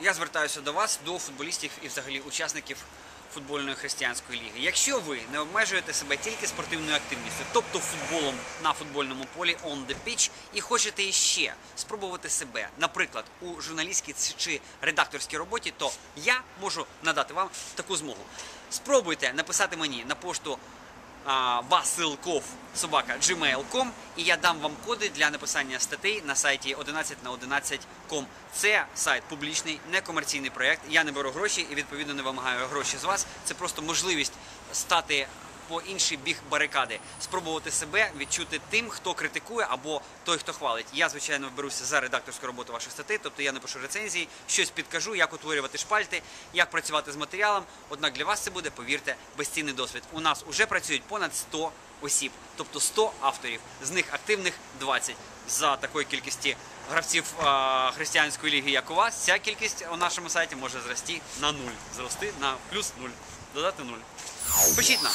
я звертаюся до вас, до футболістів і взагалі учасників футбольної християнської ліги. Якщо ви не обмежуєте себе тільки спортивною активністю, тобто футболом на футбольному полі on the pitch, і хочете іще спробувати себе, наприклад, у журналістській чи редакторській роботі, то я можу надати вам таку змогу. Спробуйте написати мені на пошту Василков собака gmail.com і я дам вам коди для написання статей на сайті 11 на 11.com. Це сайт публічний, некомерційний проєкт. Я не беру гроші і відповідно не вимагаю гроші з вас. Це просто можливість стати по інший біг барикади, спробувати себе відчути тим, хто критикує або той, хто хвалить. Я звичайно беруся за редакторську роботу ваших статей, тобто я напишу рецензії, щось підкажу, як утворювати шпальти, як працювати з матеріалом. Однак для вас це буде, повірте, безцінний досвід. У нас вже працюють понад 100 осіб, тобто 100 авторів, з них активних 20. За такої кількості гравців а, християнської ліги, як у вас, ця кількість у нашому сайті може зрости на нуль. Зрости на плюс нуль, додати нуль. 不信呢